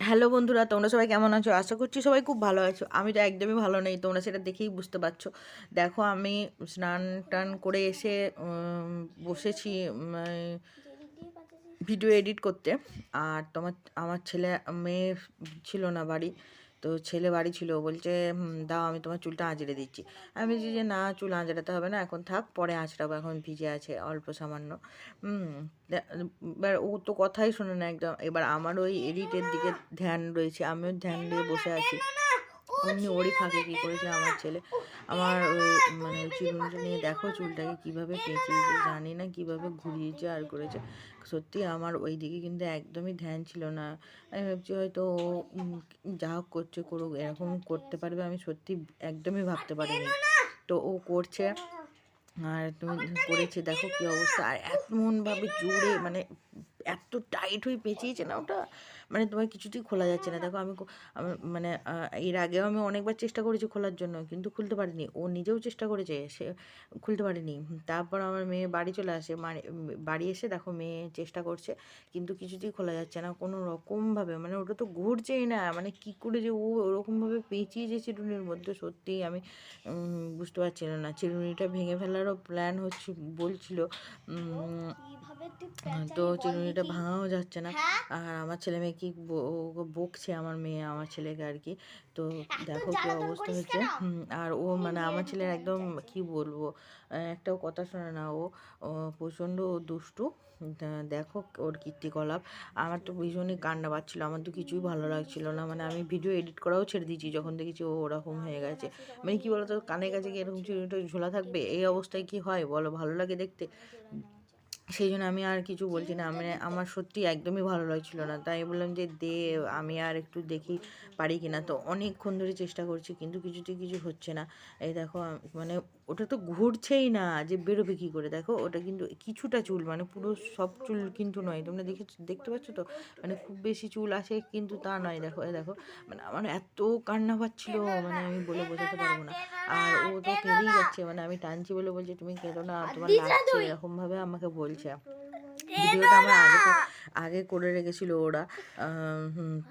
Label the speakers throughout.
Speaker 1: Hello বন্ধুরা, তোমরা সবাই কেমন আছো? আশা করছি সবাই খুব ভালো আছো। আমি তো একদমই ভালো নেই, তোমরা সেটা দেখেই বুঝতে পারছ। দেখো, আমি স্নান টান করে এসে বসেছি ভিডিও এডিট করতে। আর তোমার, আমার ছেলে, মেয়ে ছিল না বাড়ি। তো ছেলে বাড়ি ছিল বলছে দাও, আমি তোমার চুলটা আঁচড়ে দিচ্ছি। আমি বলছি যে, না, চুল আঁচড়াতে হবে না, এখন থাক, পরে আঁচড়াবো, এখন ভিজে আছে, অল্প সামান্য। এবার ও তো কথাই শোনে না একদম। এবার আমার ওই এডিটের দিকে ধ্যান রয়েছে, আমিও ধ্যান দিয়ে বসে আছি। অমনি ওরই ফাঁকে কী করেছে আমার ছেলে। আমার ওই মানে চুলটা নিয়ে দেখো চুলটাকে কীভাবে পেঁচিয়েছে, জানি না কীভাবে ঘুরিয়েছে আর করেছে। সত্যি আমার ওই দিকে কিন্তু একদমই ধ্যান ছিল না। আমি ভাবছি হয়তো ও যা হোক করছে করুক, এরকম করতে পারবে আমি সত্যি একদমই ভাবতে পারিনি। তো ও করছে, আর তুমি করেছে, দেখো কি অবস্থা। আর এমনভাবে জোরে মানে এত টাইট হয়ে পেঁচিয়েছে না ওটা? মানে তোমার কিছুতেই খোলা যাচ্ছে না। দেখো আমি মানে এর আগেও আমি অনেকবার চেষ্টা করেছি খোলার জন্য কিন্তু খুলতে পারিনি। ও নিজেও চেষ্টা করেছে সে খুলতে পারিনি। তারপর আমার মেয়ে বাড়ি চলে আসে মানে বাড়ি এসে দেখো মেয়ে চেষ্টা করছে কিন্তু কিছুতেই খোলা যাচ্ছে না। কোনো রকমভাবে মানে ওটা তো ঘুরছেই না মানে কি করে যে ও ওরকমভাবে পেঁচিয়ে যে চিরুনির মধ্যে সত্যিই আমি বুঝতে পারছিলাম না চিরুনিটা ভেঙে ফেলারও প্ল্যান হচ্ছে বলছিল তো চিরুনিটা ভাঙাও যাচ্ছে না। আর আমার ছেলে মেয়ে কি বকছে আমার মেয়ে আমার ছেলেকে আর কি। তো দেখো কি অবস্থা হচ্ছে। আর ও মানে আমার ছেলের একদম কি বলব একটাও কথা শোনে না ও। ও প্রচণ্ড দুষ্টু। দেখো ওর কীর্তিকলাপ। আমার তো ভীষণই কান্না পাচ্ছিলো আমার তো কিছুই ভালো লাগছিল না। মানে আমি ভিডিও এডিট করাও ছেড়ে দিয়েছি যখন দেখেছি ও ওরকম হয়ে গেছে। মানে কি বলতো কানের কাছে কি এরকম ঝোলা থাকবে? এই অবস্থায় কি হয় বলো ভালো লাগে দেখতে? সেই জন্য আমি আর কিছু বলছি না। মানে আমার সত্যি একদমই ভালো লাগছিল না। তাই বললাম যে, দে, আমি আর একটু দেখি পারি কিনা। তো অনেকক্ষণ ধরে চেষ্টা করছি, কিন্তু কিছুতেই কিছু হচ্ছে না। এই দেখো মানে ওটা তো ঘুরছেই না যে বেরোবে কী করে? দেখো ওটা কিন্তু কিছুটা চুল মানে পুরো সব চুল কিন্তু নয়। তোমরা দেখে দেখতে পাচ্ছ তো? মানে খুব বেশি চুল আছে কিন্তু তা নয়। দেখো এ দেখো মানে আমার এত কান্না পাচ্ছিল মানে আমি বলে বোঝাতে পারব না। আর ও তো কেঁদেই যাচ্ছে মানে আমি টানছি বলে বলছে তুমি কেঁদো না তোমার লাগছে এরকমভাবে আমাকে বলছে। ভিডিওটা আমার আগে আগে করে রেখেছিল ওরা।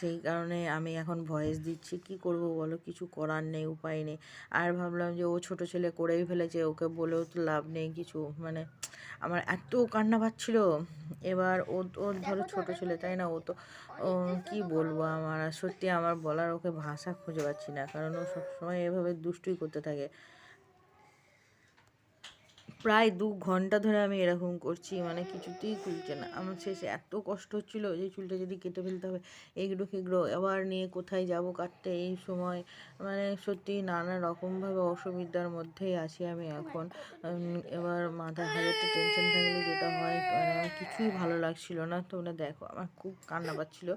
Speaker 1: সেই কারণে আমি এখন ভয়েস দিচ্ছি। কি করব বলো? কিছু করার নেই উপায় নেই। আর ভাবলাম যে ও ছোট ছেলে করেই ফেলেছে ওকে বলেও তো লাভ নেই কিছু। মানে আমার এত কান্না পাচ্ছিল। এবার ও ও ধরো ছোট ছেলে তাই না? ও তো কি বলব আমার? সত্যি আমার বলার ওকে ভাষা খুঁজে পাচ্ছি না। কারণ ও সবসময় এভাবে দুষ্টুই করতে থাকে। প্রায় দু ঘণ্টা ধরে আমি এরকম করছি মানে কিছুতেই খুলছে না। আমার শেষে এত কষ্ট হচ্ছিল যে চুলটা যদি কেটে ফেলতে হবে এগুলো সেগুলো আবার নিয়ে কোথায় যাব কাটতে এই সময় মানে সত্যি নানা রকমভাবে অসুবিধার মধ্যেই আছি আমি এখন। এবার মাথায় হাজারটা টেনশন থাকলে যেটা হয় মানে আমার কিছুই ভালো লাগছিল না। তোমরা দেখো, আমার খুব কান্না পাচ্ছিল।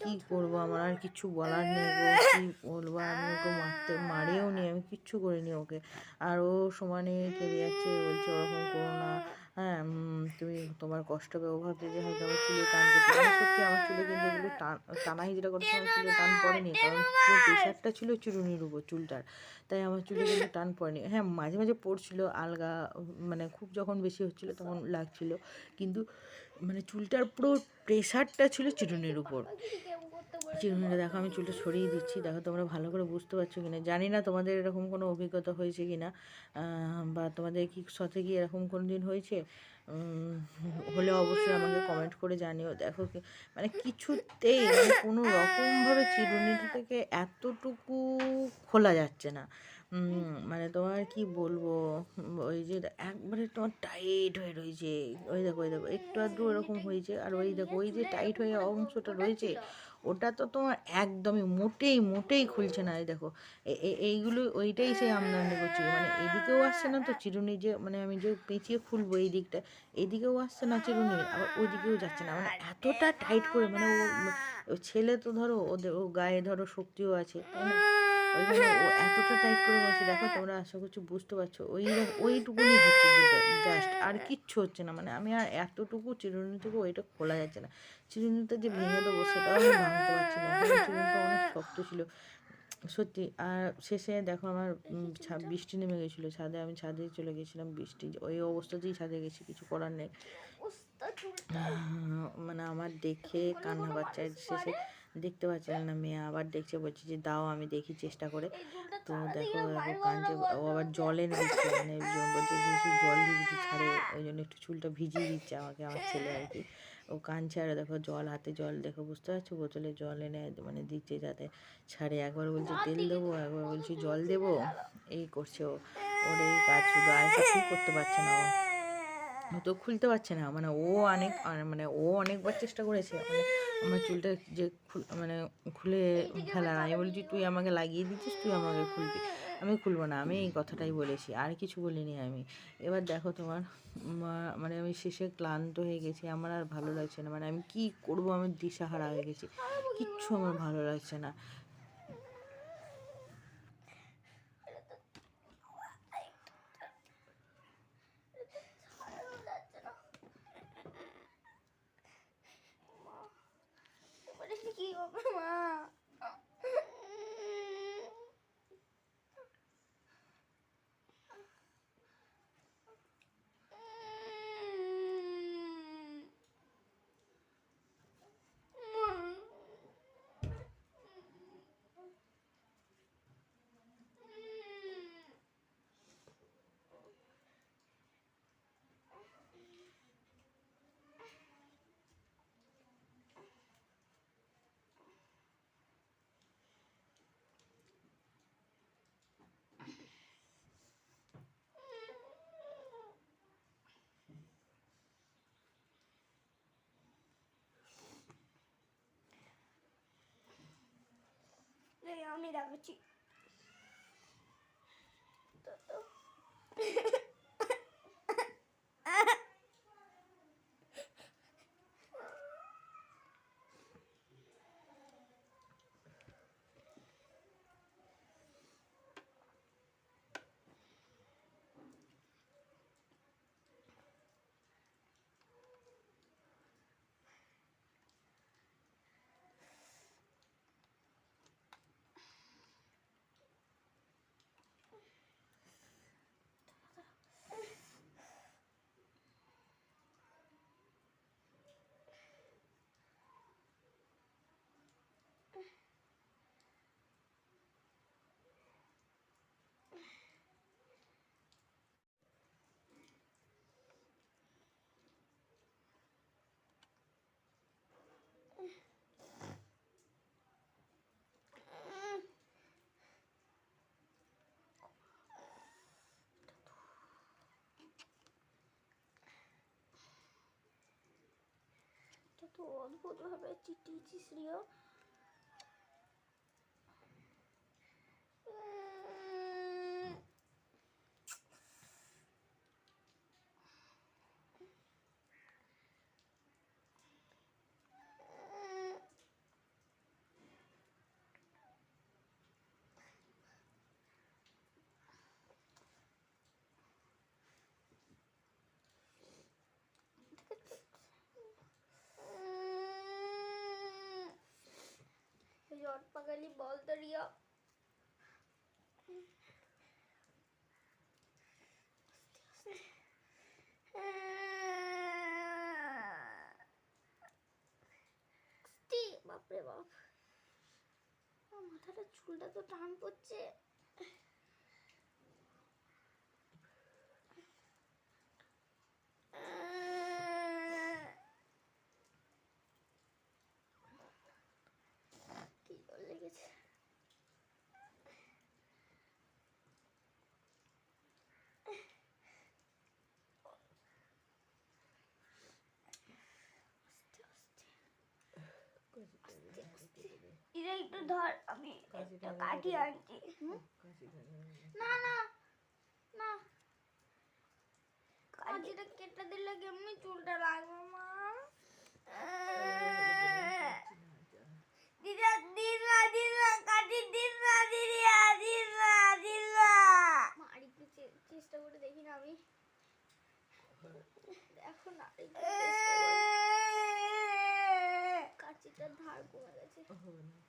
Speaker 1: কি করব আমার? আর কিছু বলার নেই গো, কি বলব? আমি ওকে মারতে, মারিও নি, আমি কিচ্ছু করিনি ওকে। আর ও সমানে কেঁদে যাচ্ছে বলছে ওরকম করো না। হ্যাঁ তুমি তোমার কষ্ট ও যে হয়তো আমার চুলে টান আমি সত্যি আমার চুলে কিন্তু এগুলো টান টানা হিজড়া করতে আমার চুলে টান পড়েনি। কারণ পুরো প্রেশারটা ছিল চুরুনির উপর চুলটার। তাই আমার চুলে কিন্তু টান পড়েনি। হ্যাঁ মাঝে মাঝে পড়ছিল আলগা মানে খুব যখন বেশি হচ্ছিল তখন লাগছিল। কিন্তু মানে চুলটার পুরো প্রেশারটা ছিল চিরুনির উপর চিরুনিটা দেখো আমি চুলটা সরিয়ে দিচ্ছি। দেখো তোমরা ভালো করে বুঝতে পারছ কিনা। জানি না তোমাদের এরকম কোনো অভিজ্ঞতা হয়েছে কিনা আহ, বা তোমাদের কি সাথে কি এরকম কোনো দিন হয়েছে হলে অবশ্যই আমাকে কমেন্ট করে জানিও। দেখো মানে কিছুতেই মানে কোনো রকমভাবে চিরুনিটা থেকে এতটুকু খোলা যাচ্ছে না। মানে তোমার কি বলব ওই যে একবারে তোমার টাইট হয়ে রয়েছে। ওই দেখো ওই দেখো একটু আধটু এরকম হয়েছে। আর ওই দেখো ওই যে টাইট হয়ে অংশটা রয়েছে ওটা তো তোমার একদমই মোটেই মোটেই খুলছে না। এই দেখো এইগুলো, ওইটাই সেই আমদানি করছে মানে এদিকেও আসছে না তো চিরুনি যে মানে আমি যে পেঁচিয়ে খুলবো এই দিকটা, এদিকেও আসছে না চিরুনি, আবার ওইদিকেও যাচ্ছে না। মানে এতটা টাইট করে মানে ও, ছেলে তো ধরো, ওদের, ও গায়ে ধরো শক্তিও আছে, তাই না? ওই ও এতটা টাইট করে বলছে দেখো তোমরা আশা করছি বুঝতে পারছ ওই ওইটুকুনি হচ্ছে জাস্ট আর কিচ্ছু হচ্ছে না মানে আমি আর এতটুকু চিরুনি থেকে ওইটা খোলা যাচ্ছে না। চিরুনিটা যে ভেঙে দেবো সেটাও আমি ভাঙতে পারছি না চিরুনিটা অনেক শক্ত ছিল। সত্যি আর শেষে দেখো আমার বৃষ্টি নেমে গেছিল ছাদে আমি ছাদে চলে গেছিলাম বৃষ্টি ওই অবস্থাতেই ছাদে গেছি কিছু করার নেই। মানে আমার দেখে কান্না পাচ্ছে শেষে দেখতে পাচ্ছিলাম না মেয়ে আবার দেখছে বলছে যে দাও আমি দেখি চেষ্টা করে। তো দেখো কাঁদছে ও আবার জল দিচ্ছে মানে বলছে যে একটু জল দিয়ে যদি ছাড়ে ওই জন্য একটু চুলটা ভিজিয়ে দিচ্ছে আমাকে আমার ছেলে আর কি। ও কাঁদছে আর দেখো জল হাতে জল দেখো বুঝতে পারছ? বোতলে জল এনে মানে দিচ্ছে যাতে ছাড়ে। একবার বলছে তেল দেবো? একবার বলছে জল দেবো? এই করছে ও। ওর এই কাজ শুধু আর কিছুই করতে পারছে না ও। তো খুলতে পারছে না। মানে ও অনেক মানে ও অনেকবার চেষ্টা করেছে। মানে আমার চুলটা যে মানে খুলে ফেলার। আমি বলছি, তুই আমাকে লাগিয়ে দিচ্ছিস, তুই আমাকে খুলবি। আমি খুলবো না, আমি এই কথাটাই বলেছি। আর কিছু বলিনি আমি। এবার দেখো তোমার মানে আমি শেষে ক্লান্ত হয়ে গেছি। আমার আর ভালো লাগছে না। মানে আমি কি করব? আমি দিশাহারা হয়ে গেছি। কিচ্ছু আমার ভালো লাগছে না
Speaker 2: ছাড়ানো যাচ্ছে না মা এবারে কি হবে আমি দেখাচ্ছি কত অদ্ভুত ভাবে চিটিয়েছিস রিও। রিয়া। আস্তে, বাপরে বাপ। মাথাটা চুলটা তো টান পড়ছে কি জল লেগেছে এটা একটু ধর আমি একটা কাঠি আনছি? না না না। কাঠিটা কেটে দিলে কেমনি চুলটা লাগবে মা? দিদা দিন না দিন না দিন না দিদিয়া দিন না দিন না আর একটু চে- চেষ্টা করে দেখি না আমি। দেখো না আর একটু চেষ্টা ধার কমে গেছে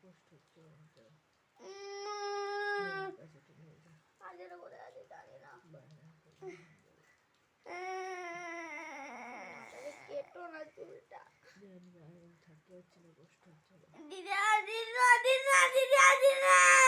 Speaker 2: কষ্ট হচ্ছে আজের করে আছে না। চুলটা। দিদা দিদা দিদা দিদা দিদা!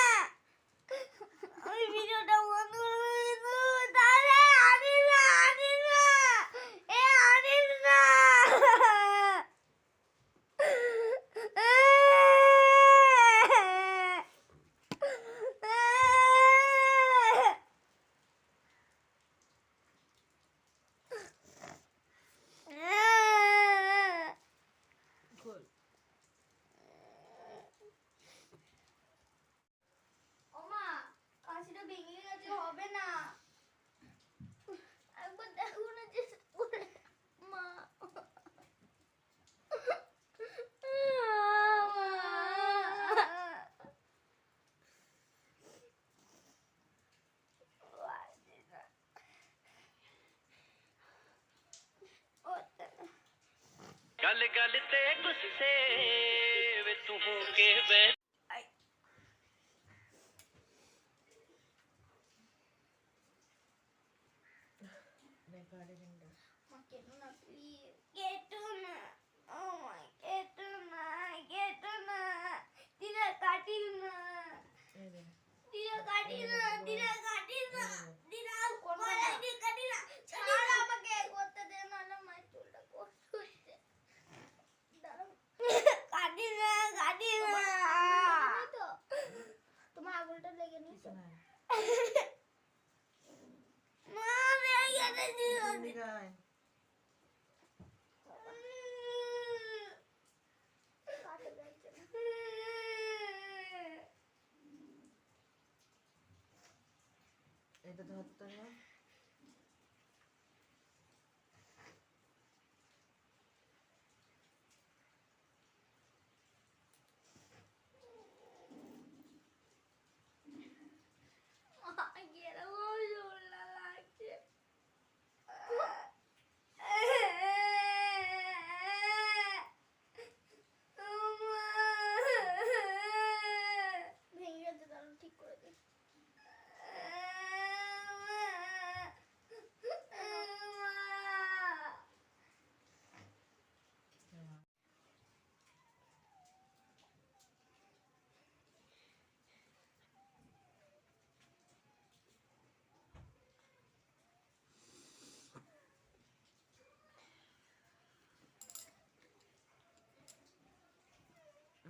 Speaker 3: ਗੱਲ ਗੱਲ ਤੇ ਗੁੱਸੇ ਵੇ ਤੂੰ ਕੇ ਬੈ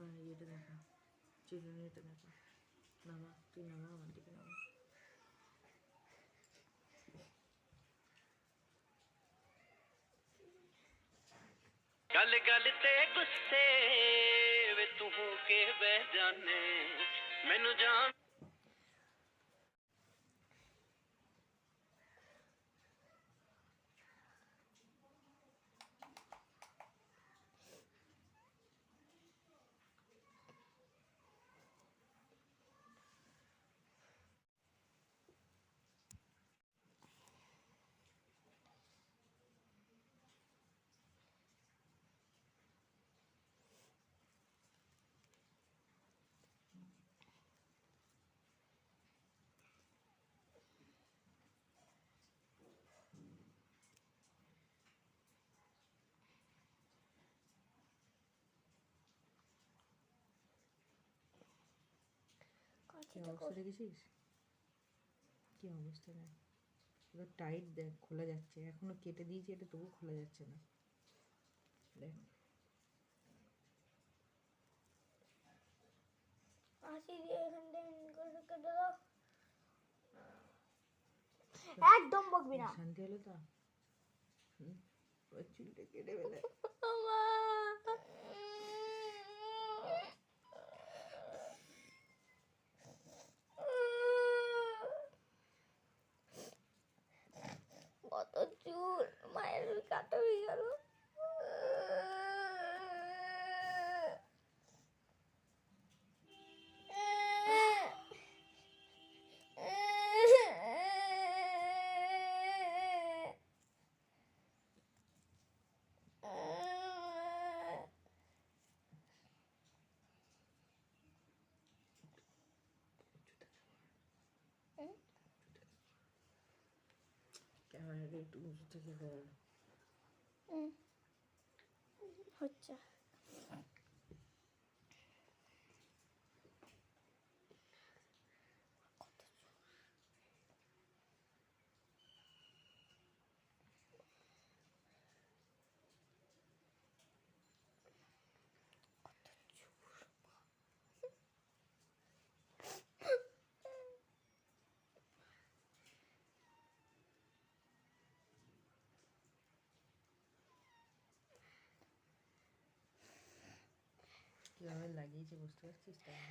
Speaker 2: நான்
Speaker 1: எடு நேரம் சரி நேற்று நேரம் நாம தூ நாம வந்துட்டு நாம
Speaker 3: ਗੱਲ ਗੱਲ ਤੇ ਗੁੱਸੇ ਵੇ ਤੂੰ ਹੋ ਕੇ ਬਹਿ ਜਾਣੇ ਮੈਨੂੰ ਜਾਣ
Speaker 1: কি অবস্থা দেখেছিস? কি অবস্থা দেখ। এবার টাইট দেখ খোলা যাচ্ছে। এখনও কেটে দিয়েছি এটা তবু খোলা যাচ্ছে না। দেখ।
Speaker 2: হাসি দিয়ে এখান থেকে কেটে দাও। একদম বকবি না।
Speaker 1: শান্তি হলো তো? চুলটা কেটে ফেলে
Speaker 2: কত চুল মায়ের কাটা হয়ে গেল
Speaker 1: দেখ
Speaker 2: হচ্ছে।
Speaker 1: কীভাবে লাগিয়েছে বুঝতে পারছিস তাই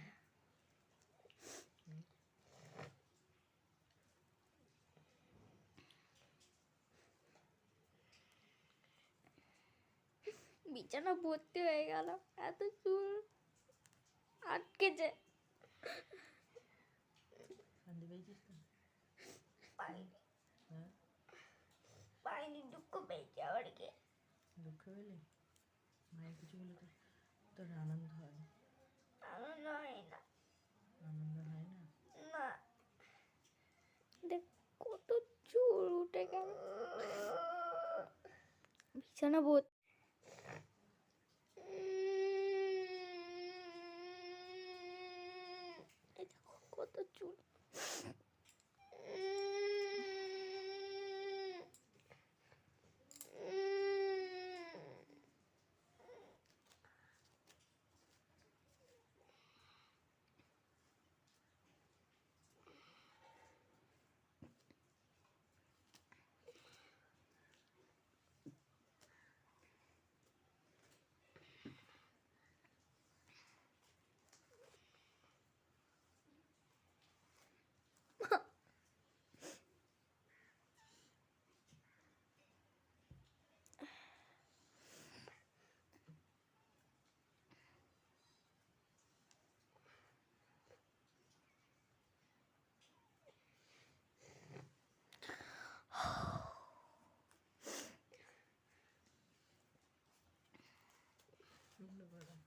Speaker 2: বিছানা ভর্তি হয়ে গেল এত চুল আটকেছে
Speaker 1: পেয়েছিস তো
Speaker 2: পাইনি দুঃখ পেয়েছি আবার কে
Speaker 1: দুঃখ পেলি মায়ের কিছু হলে তো তোর আনন্দ হয়?
Speaker 2: আনন্দ হয় না।
Speaker 1: আনন্দ হয় না?
Speaker 2: না। দেখ কত চুল উঠে গেল। বিছানা বোধ কত চুল
Speaker 1: கொண்டு போகலாம்